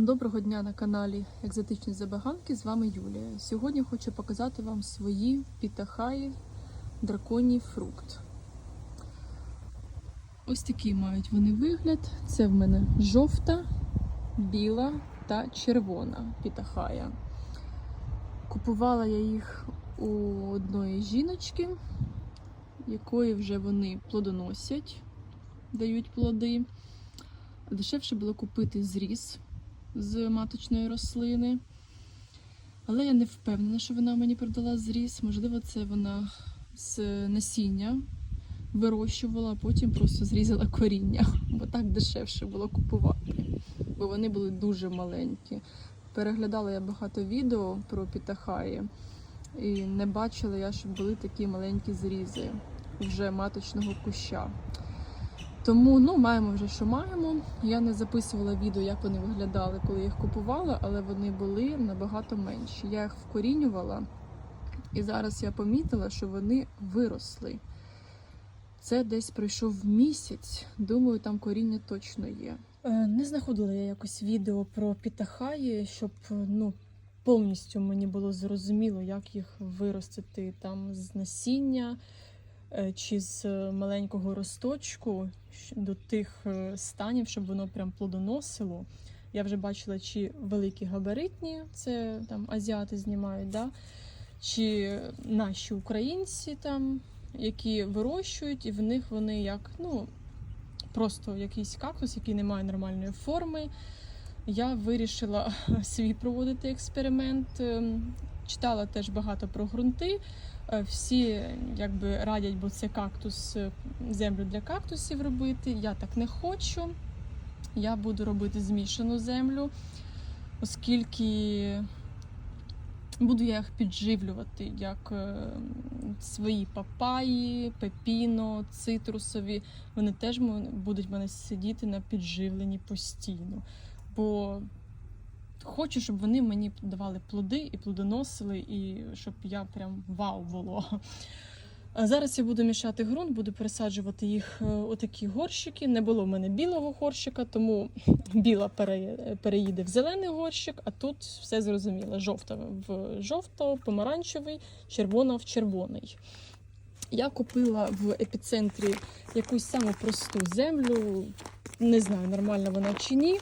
Доброго дня на каналі Екзотичні Забаганки. З вами Юлія. Сьогодні хочу показати вам свої пітахаї драконій фрукт. Ось такий мають вони вигляд. Це в мене жовта, біла та червона пітахая. Купувала я їх у одної жіночки, якої вже вони плодоносять, дають плоди. Дешевше було купити зріз з маточної рослини. Але я не впевнена, що вона мені продала зріз. Можливо, це вона з насіння вирощувала, а потім просто зрізала коріння, бо так дешевше було купувати, бо вони були дуже маленькі. Переглядала я багато відео про пітахаї, і не бачила я, щоб були такі маленькі зрізи вже маточного куща. Тому ну, маємо вже, що маємо. Я не записувала відео, як вони виглядали, коли їх купувала, але вони були набагато менші. Я їх вкорінювала, і зараз я помітила, що вони виросли. Це десь пройшов місяць. Думаю, там коріння точно є. Е, Не знаходила я якось відео про пітахаї, щоб ну, повністю мені було зрозуміло, як їх виростити там з насіння чи з е, маленького росточку до тих е, станів, щоб воно прям плодоносило. Я вже бачила, чи великі габаритні, це там азіати знімають, да? чи наші українці там, які вирощують, і в них вони як, ну, просто якийсь кактус, який не має нормальної форми. Я вирішила свій проводити експеримент. Читала теж багато про ґрунти. Е, Всі якби радять, бо це кактус, е, землю для кактусів робити. Я так не хочу. Я буду робити змішану землю, оскільки буду я їх підживлювати як е, свої папаї, пепіно, цитрусові. Вони теж будуть в мене сидіти на підживленні постійно. Бо хочу, щоб вони мені давали плоди і плодоносили, і щоб я прям вау було. Зараз я буду мішати ґрунт, буду пересаджувати їх е, у такі горщики. Не було в мене білого горщика, тому біла переїде в зелений горщик, а тут все зрозуміло. Жовта в жовто, помаранчевий, червона в червоний. Я купила в епіцентрі якусь саму просту землю. Не знаю, нормальна вона чи ні.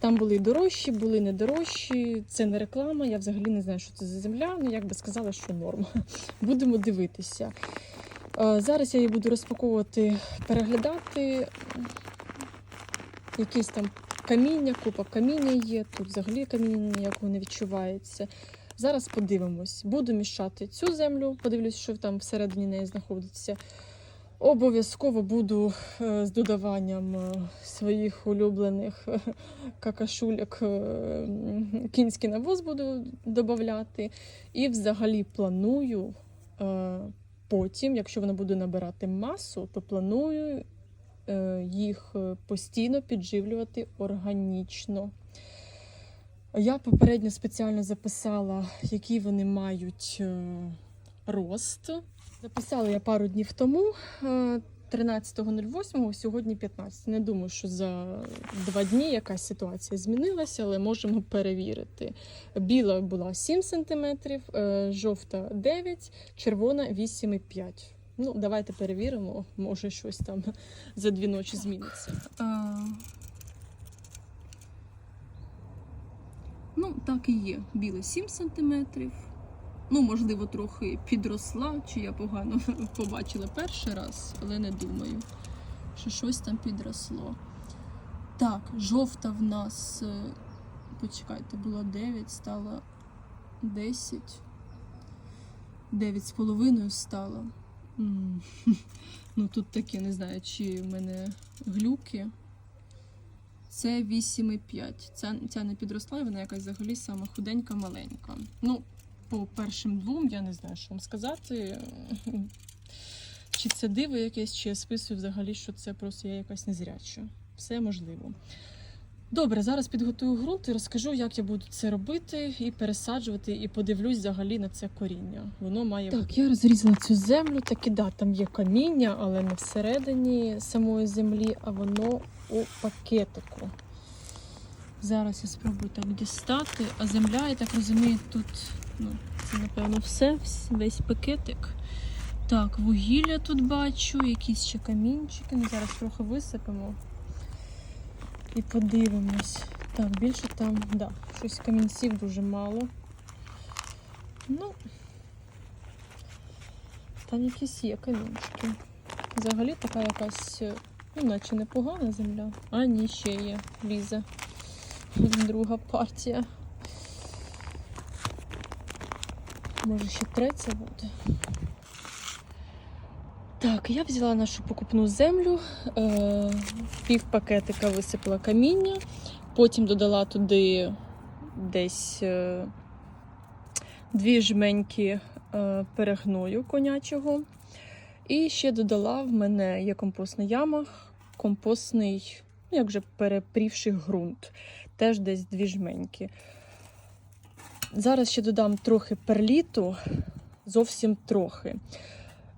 Там були дорожчі, були не дорожчі. Це не реклама. Я взагалі не знаю, що це за земля. Ну, як би сказала, що норм. Будемо дивитися. Зараз я її буду розпаковувати, переглядати. Якісь там каміння, купа каміння є. Тут взагалі каміння ніякого не відчувається. Зараз подивимось. Буду мішати цю землю, подивлюсь, що там всередині неї знаходиться. Обов'язково буду е, з додаванням е, своїх улюблених е, какашуляк кінський навоз буду додавати. І взагалі планую потім, якщо вона буде набирати масу, то планую їх постійно підживлювати органічно. Я попередньо спеціально записала, які вони мають рост. Записала я пару днів тому, е, 13.08, сьогодні 15. Не думаю, що за два дні якась ситуація змінилася, але можемо перевірити. Біла була 7 см, жовта 9, червона 8,5. Ну, давайте перевіримо, може щось там за дві ночі зміниться. Ну, так і є. Біле 7 сантиметрів. Ну, можливо, трохи підросла, чи я погано побачила перший раз, але не думаю, що щось там підросло. Так, жовта в нас, е, почекайте, було 9, стало 10. 9 з половиною стало. Ну, тут таке, не знаю, чи в мене глюки. Це 8,5. Ця, ця не підросла, і вона якась взагалі сама худенька, маленька. Ну, по першим двом я не знаю, що вам сказати. Чи це диво якесь, чи я списую взагалі, що це просто я якась незряча. Все можливо. Добре, зараз підготую ґрунт і розкажу, як я буду це робити, і пересаджувати, і подивлюсь взагалі на це коріння. Воно має так. Я розрізала цю землю. Таки да, там є каміння, але не всередині самої землі, а воно у пакетику. зараз я спробую так дістати, а земля, я так розумію, тут ну, це напевно все, весь пакетик. Так, вугілля тут бачу, якісь ще камінчики. Ну, зараз трохи висипемо і подивимось. Так, більше там, да, щось камінців дуже мало. Ну, там якісь є камінчики. Взагалі така якась, е, ну, наче непогана земля. А ні, ще є лізе. Друга партія. Може ще третя буде. Так, я взяла нашу покупну землю, е, пів пакетика висипала каміння, потім додала туди десь е, дві жменьки е, перегною конячого. І ще додала в мене є компостна яма, компостний, ну як вже перепрівший ґрунт, теж десь дві жменьки. Зараз ще додам трохи перліту, зовсім трохи.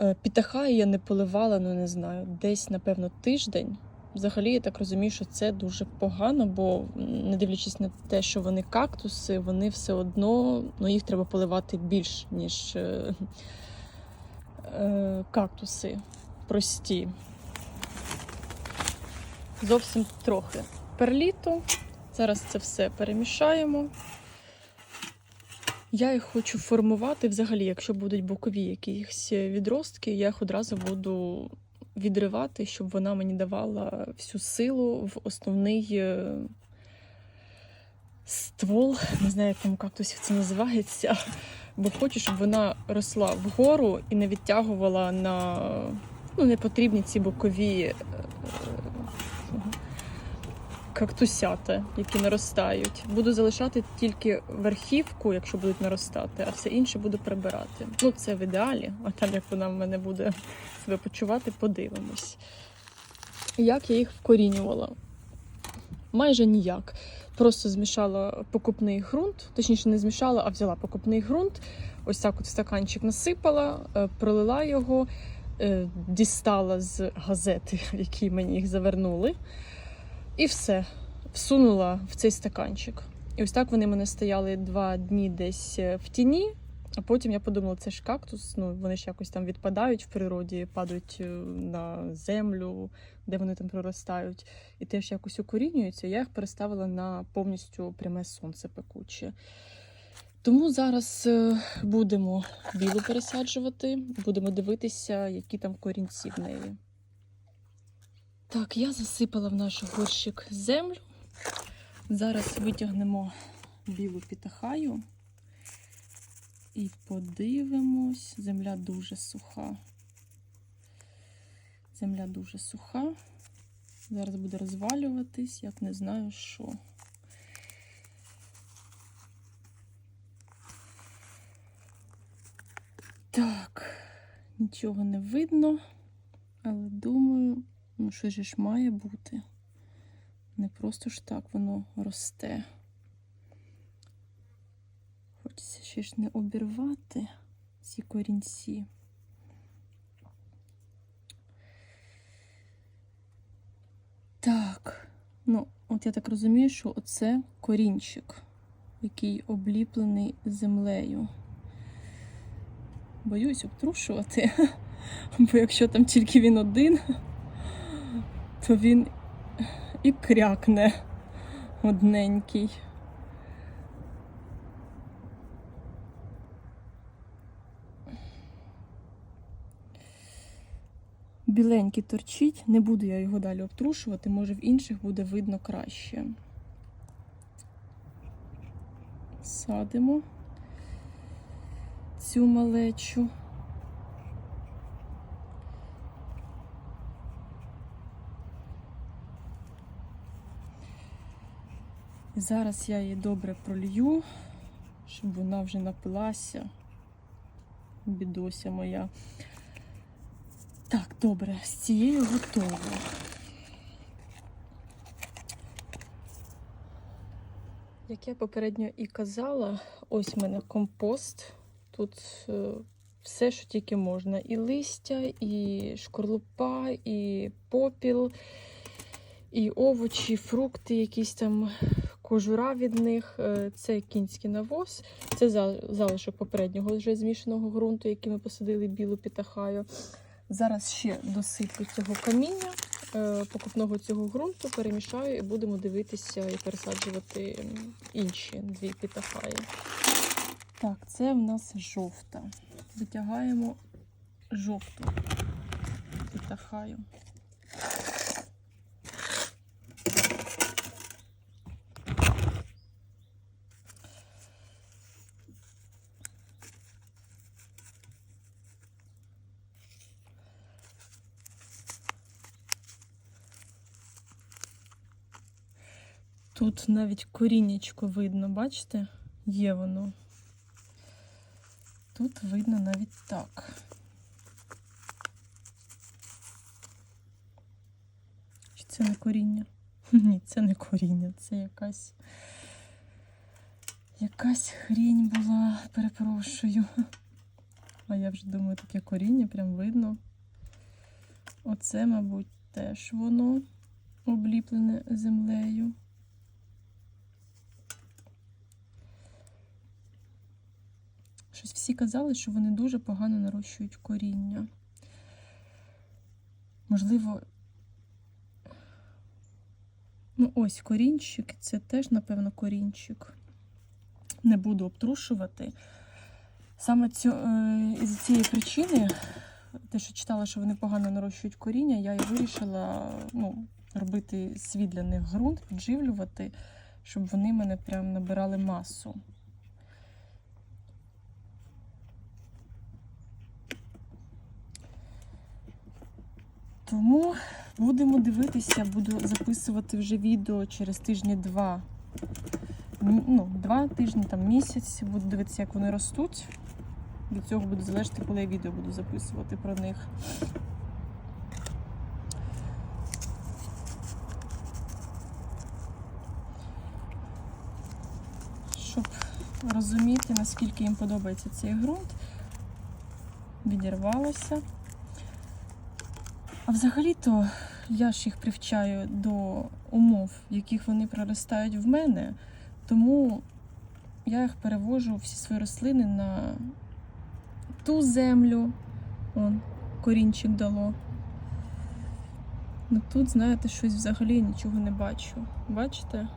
Е, Пітахаю я не поливала, ну не знаю, десь, напевно, тиждень. Взагалі, я так розумію, що це дуже погано, бо не дивлячись на те, що вони кактуси, вони все одно ну, їх треба поливати більш, ніж е, е, кактуси прості. Зовсім трохи перліту. Зараз це все перемішаємо. Я їх хочу формувати взагалі, якщо будуть бокові якісь відростки, я їх одразу буду відривати, щоб вона мені давала всю силу в основний е, ствол. Не знаю, як там це називається. Бо хочу, щоб вона росла вгору і не відтягувала на ну, непотрібні ці бокові е, кактусята, які наростають. Буду залишати тільки верхівку, якщо будуть наростати, а все інше буду прибирати. Ну, це в ідеалі, а там як вона в мене буде себе почувати, подивимось. Як я їх вкорінювала? Майже ніяк. Просто змішала покупний ґрунт, точніше, не змішала, а взяла покупний ґрунт. Ось так от в стаканчик насипала, е, пролила його, е, дістала з газети, в якій мені їх завернули. І все, всунула в цей стаканчик. І ось так вони мене стояли два дні десь е, в тіні. А потім я подумала, це ж кактус, ну вони ж якось там відпадають в природі, падають е, на землю, де вони там проростають, і теж якось укорінюються. Я їх переставила на повністю пряме сонце пекуче. Тому зараз е, будемо білу пересаджувати, будемо дивитися, які там корінці в неї. Так, я засипала в наш горщик землю. Зараз витягнемо білу пітахаю і подивимось. Земля дуже суха. Земля дуже суха. Зараз буде розвалюватись, як не знаю що. Так, нічого не видно, але думаю. Ну, що ж має бути. Не просто ж так воно росте. Хочеться ще ж не обірвати ці корінці. Так, ну, от я так розумію, що оце корінчик, який обліплений землею. Боюсь обтрушувати, бо якщо там тільки він один то він і крякне одненький. Біленький торчить, не буду я його далі обтрушувати, може в інших буде видно краще. Садимо цю малечу. Зараз я її добре пролью, щоб вона вже напилася. Бідося моя. Так, добре, з цією готово. Як я попередньо і казала, ось в мене компост. Тут е, все, що тільки можна. І листя, і шкорлупа, і попіл, і овочі, фрукти, якісь там кожура від них. Е, Це кінський навоз, це залишок попереднього вже змішаного ґрунту, який ми посадили білу пітахаю. Зараз ще досиплю цього каміння, е, покупного цього ґрунту, перемішаю і будемо дивитися і пересаджувати інші дві пітахаї. Так, це в нас жовта. Витягаємо жовту пітахаю. Тут навіть коріннячко видно, бачите? Є воно. Тут видно навіть так. Чи це не коріння? Ні, це не коріння, це якась. Якась хрінь була, перепрошую. А я вже думаю, таке коріння прям видно. Оце, мабуть, теж воно обліплене землею. Щось всі казали, що вони дуже погано нарощують коріння. Можливо, ну ось корінчик, це теж, напевно, корінчик. Не буду обтрушувати. Саме цю, е, із цієї причини, те, що читала, що вони погано нарощують коріння, я і вирішила ну, робити свій для них ґрунт, підживлювати, щоб вони мене прям набирали масу. Тому будемо дивитися, буду записувати вже відео через тижні-два. Ну, два тижні, там місяць. Буду дивитися, як вони ростуть. Від цього буде залежати, коли я відео буду записувати про них. Щоб розуміти, наскільки їм подобається цей ґрунт, відірвалося. А взагалі-то я ж їх привчаю до умов, в яких вони проростають в мене, тому я їх перевожу всі свої рослини на ту землю. Вон, корінчик дало. Ну тут, знаєте, щось взагалі нічого не бачу. Бачите?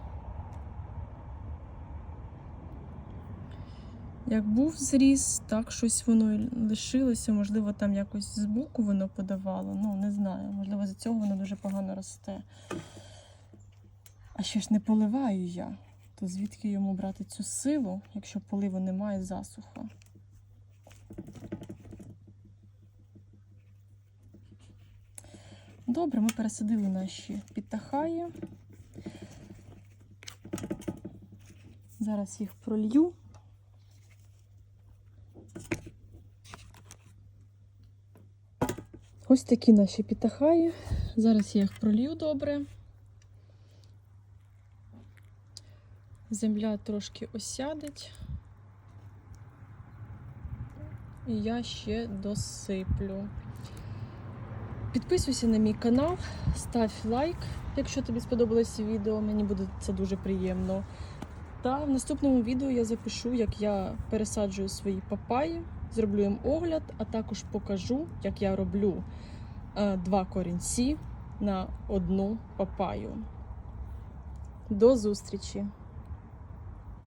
Як був зріс, так щось воно лишилося. Можливо, там якось збоку воно подавало. Ну, не знаю. Можливо, за цього воно дуже погано росте. А ще ж не поливаю я. То звідки йому брати цю силу, якщо поливу немає засуха? Добре, ми пересадили наші підтахаї. Зараз їх пролью. Ось такі наші пітахаї. Зараз я їх пролью добре. Земля трошки осядеть. І я ще досиплю. Підписуйся на мій канал, став лайк, якщо тобі сподобалось відео, мені буде це дуже приємно. Та в наступному відео я запишу, як я пересаджую свої папаї, зроблю їм огляд, а також покажу, як я роблю е, два корінці на одну папаю. До зустрічі!